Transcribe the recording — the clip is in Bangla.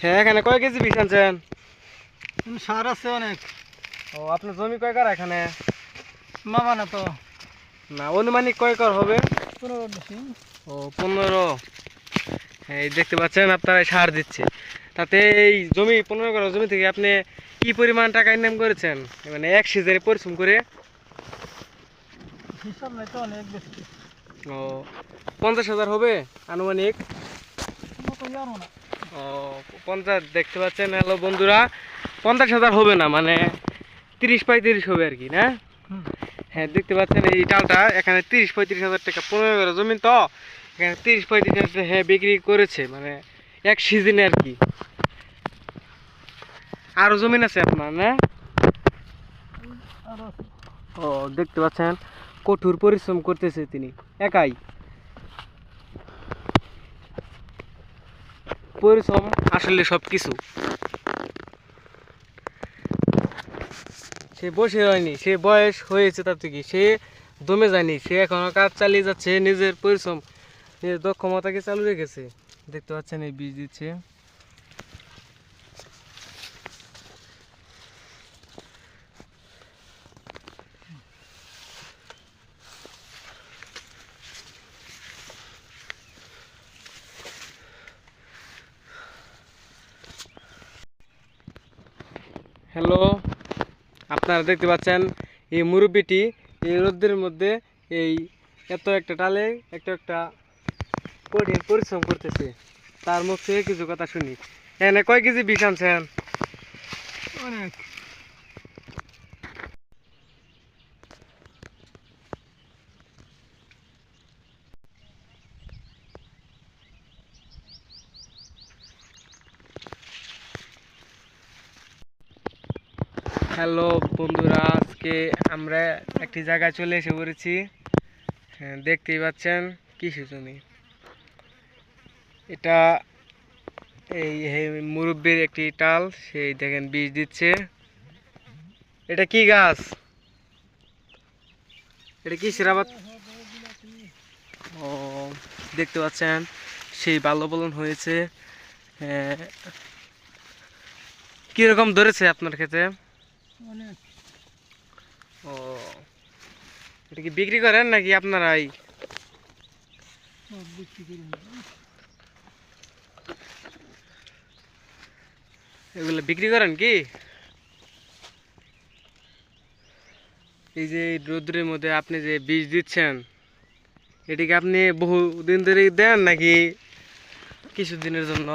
হ্যাঁ এখানে কয় কেজি বিষ আনছেন? সার আছে অনেক। ও আপনার জমি কয় কার এখানে? মামা না তো। না অনুমানিক কয় কর হবে? পনেরো ও পনেরো। এই দেখতে পাচ্ছেন আপনারা সার দিচ্ছে। তাতে এই জমি পনেরো কারও জমি থেকে আপনি কি পরিমাণ টাকা ইনকাম করেছেন? মানে এক সিজনে পরিশ্রম করে? হিসাব নাই তো অনেক বেশি। ও পঞ্চাশ হাজার হবে আনুমানিক? না। ও পঞ্চাশ দেখতে পাচ্ছেন হ্যালো বন্ধুরা। পঞ্চাশ হাজার হবে না মানে তিরিশ পঁয়ত্রিশ হবে আর কি না? হ্যাঁ দেখতে পাচ্ছেন এই ডালটা এখানে তিরিশ পঁয়ত্রিশ হাজার টাকা পনেরো হাজার জমি তো। এখানে তিরিশ পঁয়ত্রিশ হাজার টাকা হ্যাঁ বিক্রি করেছে মানে এক সিজনে আর কি। আরও জমিন আছে আপনার না? আরও ও দেখতে পাচ্ছেন কঠোর পরিশ্রম করতেছে তিনি একাই। পরিশ্রম। আসলে সব কিছু সে বসে হয়নি সে বয়স হয়েছে তার থেকে সে দমে যায়নি সে এখনও কাজ চালিয়ে যাচ্ছে নিজের পরিশ্রম নিজের দক্ষমতাকে চালু রেখেছে। দেখতে পাচ্ছেন এই বীজ দিচ্ছে। হ্যালো, আপনারা দেখতে পাচ্ছেন এই মুরব্বিটি এই রোদ্রের মধ্যে এই এত একটা টালে, এত একটা কঠিন পরিশ্রম করতেছে। তার মুখ থেকে কিছু কথা শুনি। এনে কয় কেজি বিষ আনছেন? অনেক। হ্যালো বন্ধুরা আজকে আমরা একটি জায়গায় চলে এসে পড়েছি। হ্যাঁ দেখতেই পাচ্ছেন কৃষি জমি? এটা এই মুরব্বির একটি টাল সেই দেখেন বীজ দিচ্ছে। এটা কি গাছ? এটা কি সিরাবাত ও দেখতে পাচ্ছেন সেই বাল্য ফলন হয়েছে। হ্যাঁ, কীরকম ধরেছে আপনার ক্ষেত্রে অনেক ও। এটা কি বিক্রি করেন নাকি আপনারাই? এগুলো বিক্রি করেন কি? এই যে রৌদ্রের মধ্যে আপনি যে বীজ দিচ্ছেন এটিকে আপনি বহু দিন ধরে দেন নাকি কিছু দিনের জন্য?